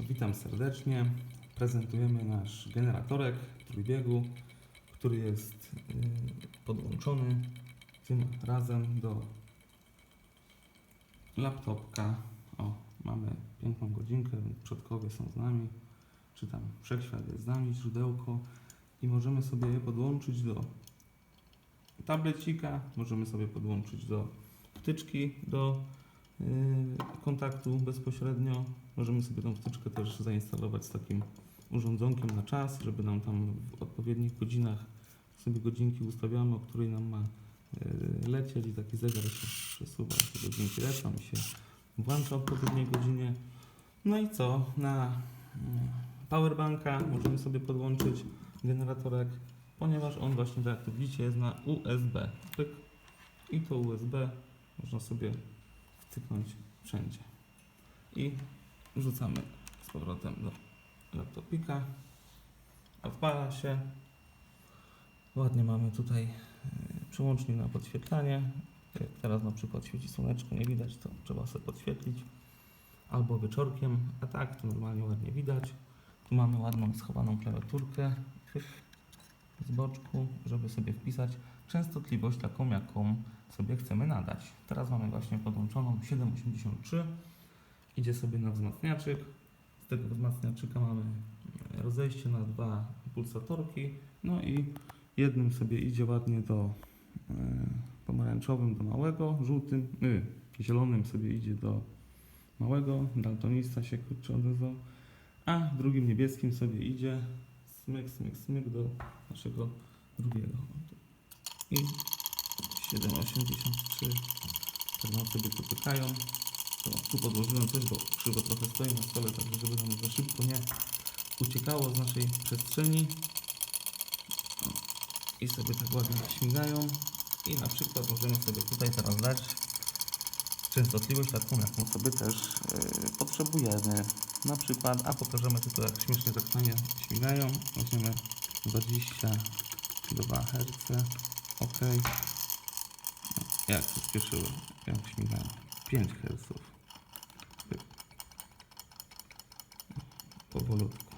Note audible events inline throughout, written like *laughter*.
Witam serdecznie. Prezentujemy nasz generatorek trójbiegu, który jest y, podłączony tym razem do laptopka. O, mamy piękną godzinkę, przodkowie są z nami, czy tam wszechświat jest z nami, źródełko i możemy sobie je podłączyć do tablecika, możemy sobie podłączyć do wtyczki do kontaktu bezpośrednio. Możemy sobie tą wtyczkę też zainstalować z takim urządzonkiem na czas, żeby nam tam w odpowiednich godzinach sobie godzinki ustawiamy, o której nam ma y, lecieć i taki zegar się przesuwa, te godzinki lecą i się włącza o odpowiedniej godzinie. No i co? Na mm, powerbanka możemy sobie podłączyć generatorek, ponieważ on właśnie, tak jak tu widzicie, jest na USB. Pyk. I to USB można sobie wtyknąć wszędzie. I wrzucamy z powrotem do laptopika. Odpala się. Ładnie mamy tutaj e, przełącznik na podświetlanie. Jak teraz na przykład świeci słoneczko, nie widać, to trzeba sobie podświetlić. Albo wieczorkiem, a tak to normalnie ładnie widać. Tu mamy ładną schowaną klawiaturkę z boczku, żeby sobie wpisać częstotliwość taką, jaką sobie chcemy nadać. Teraz mamy właśnie podłączoną 783. Idzie sobie na wzmacniaczyk. Z tego wzmacniaczyka mamy e, rozejście na dwa pulsatorki. No i jednym sobie idzie ładnie do e, pomarańczowym do małego, żółtym, y, zielonym sobie idzie do małego, daltonista się kurczę odezwał, a drugim niebieskim sobie idzie smyk, smyk, smyk do naszego drugiego. I 7,83 tak nam sobie tu pykają. To, tu podłożyłem coś, bo krzywo trochę stoi na stole, tak żeby nam za szybko nie uciekało z naszej przestrzeni. I sobie tak ładnie śmigają. I na przykład możemy sobie tutaj teraz dać częstotliwość taką, jaką sobie też yy, potrzebujemy. Na przykład, a pokażemy tylko jak śmiesznie tak fajnie śmigają. Weźmiemy 22 Hz. OK. Jak się spieszyły, jak śmigają. 5 Hz. Powolutku.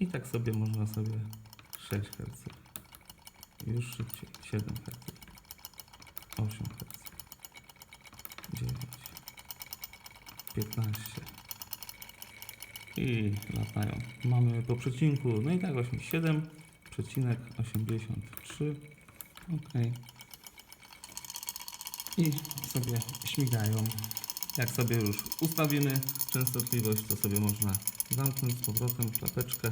I tak sobie można sobie 6 Hz. Już szybciej. 7 Hz. 8 Hz. 9. 15. I latają. Mamy po przecinku, no i tak właśnie 7,83. OK. I sobie śmigają. Jak sobie już ustawimy częstotliwość, to sobie można zamknąć z powrotem klapeczkę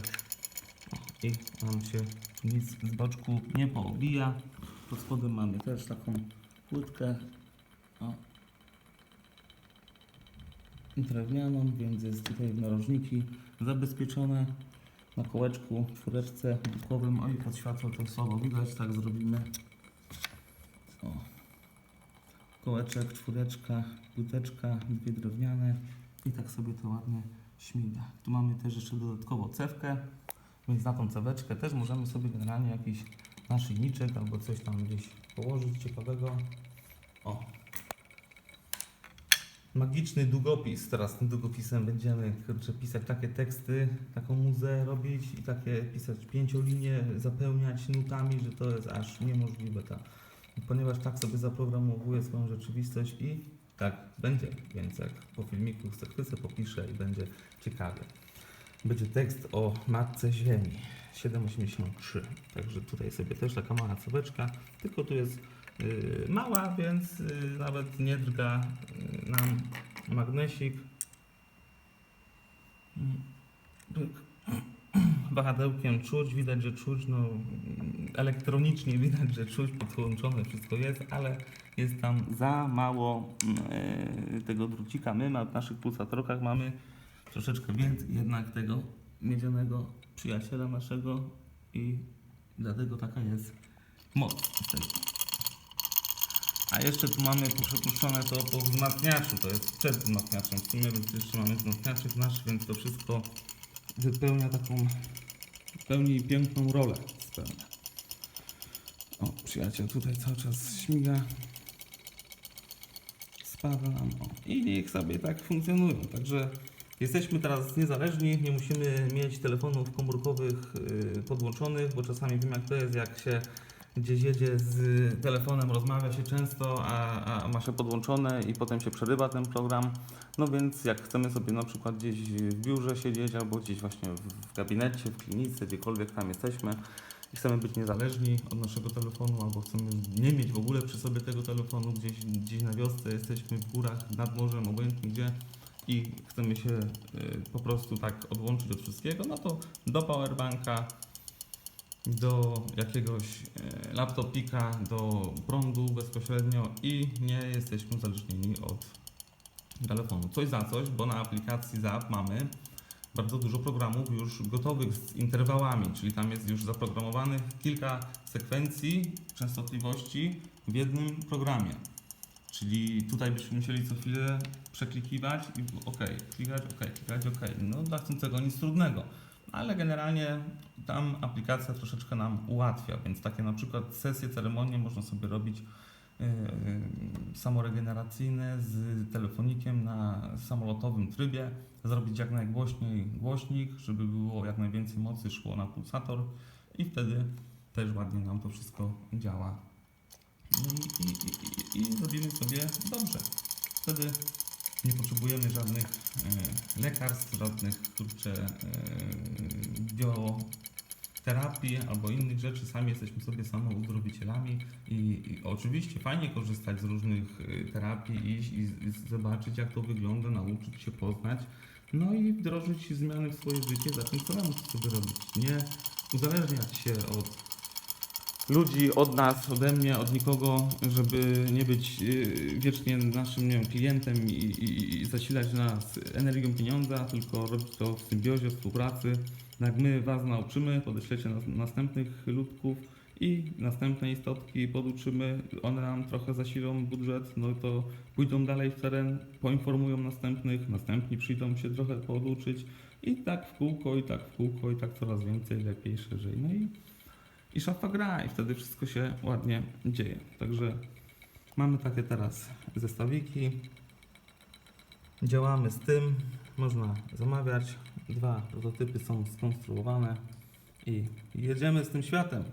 o, i nam się nic z boczku nie poobija. Pod spodem mamy też taką płytkę o, drewnianą, więc jest tutaj narożniki zabezpieczone na kołeczku, czwóreczce bukowym. Oj, pod światło to słabo widać, tak zrobimy. O. Kołeczek, czwóreczka, płyteczka, dwie drewniane i tak sobie to ładnie śmiga. Tu mamy też jeszcze dodatkowo cewkę, więc na tą ceweczkę też możemy sobie generalnie jakiś naszyjniczek albo coś tam gdzieś położyć ciekawego. O, magiczny długopis. Teraz tym długopisem będziemy kurczę, pisać takie teksty, taką muzę robić i takie pisać pięciolinie, zapełniać nutami, że to jest aż niemożliwe. Ta. Ponieważ tak sobie zaprogramowuję swoją rzeczywistość i tak będzie. Więc jak po filmiku chcę, popiszę i będzie ciekawie. Będzie tekst o Matce Ziemi 783. Także tutaj sobie też taka mała ceweczka, tylko tu jest mała, więc yy, nawet nie drga yy, nam magnesik. Mm. Wahadełkiem *clears throat* czuć, widać, że czuć, no elektronicznie widać, że czuć, podłączone wszystko jest, ale jest tam za mało yy, tego drucika. My na naszych pulsatorkach mamy troszeczkę więcej jednak tego miedzianego przyjaciela naszego i dlatego taka jest moc. A jeszcze tu mamy przepuszczone to po wzmacniaczu, to jest przed wzmacniaczem w sumie, jeszcze mamy wzmacniaczek nasz, więc to wszystko wypełnia taką, pełni piękną rolę spełnia. O, przyjaciel tutaj cały czas śmiga. Spada nam. O. I niech sobie tak funkcjonują. Także Jesteśmy teraz niezależni, nie musimy mieć telefonów komórkowych y, podłączonych, bo czasami wiem jak to jest, jak się gdzieś jedzie z telefonem, rozmawia się często, a, a ma się podłączone i potem się przerywa ten program. No więc jak chcemy sobie na przykład gdzieś w biurze siedzieć albo gdzieś właśnie w, gabinecie, w klinice, gdziekolwiek tam jesteśmy i chcemy być niezależni od naszego telefonu albo chcemy nie mieć w ogóle przy sobie tego telefonu, gdzieś, gdzieś na wiosce jesteśmy w górach, nad morzem, obojętnie gdzie i chcemy się y, po prostu tak odłączyć od wszystkiego, no to do powerbanka, do jakiegoś y, laptopika, do prądu bezpośrednio i nie jesteśmy uzależnieni od telefonu. Coś za coś, bo na aplikacji ZAP mamy bardzo dużo programów już gotowych z interwałami, czyli tam jest już zaprogramowanych kilka sekwencji częstotliwości w jednym programie. Czyli tutaj byśmy musieli co chwilę przeklikiwać i ok, klikać, ok, klikać, ok. No dla chcącego nic trudnego, ale generalnie tam aplikacja troszeczkę nam ułatwia, więc takie na przykład sesje, ceremonie można sobie robić yy, samoregeneracyjne z telefonikiem na samolotowym trybie, zrobić jak najgłośniej głośnik, żeby było jak najwięcej mocy szło na pulsator i wtedy też ładnie nam to wszystko działa. No i, i, i, i robimy sobie dobrze. Wtedy nie potrzebujemy żadnych e, lekarstw, żadnych kurczę e, bioterapii albo innych rzeczy. Sami jesteśmy sobie samouzdrowicielami i, i oczywiście fajnie korzystać z różnych e, terapii, iść i, i zobaczyć jak to wygląda, nauczyć się poznać. No i wdrożyć zmiany w swoje życie, zacząć samemu sobie robić. Nie uzależniać się od ludzi, od nas, ode mnie, od nikogo, żeby nie być y, wiecznie naszym nie wiem, klientem i, i, i zasilać nas energią pieniądza, tylko robić to w symbiozie, współpracy. Jak my Was nauczymy, podeślecie nas, następnych ludków i następne istotki poduczymy, one nam trochę zasilą budżet, no to pójdą dalej w teren, poinformują następnych, następni przyjdą się trochę poduczyć i tak w kółko, i tak w kółko, i tak coraz więcej, lepiej, szerzej. No i i szafa gra i wtedy wszystko się ładnie dzieje. Także mamy takie teraz zestawiki. Działamy z tym, można zamawiać. Dwa prototypy są skonstruowane i jedziemy z tym światem.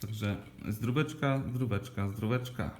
Także zdróweczka, zdróweczka, zdróweczka.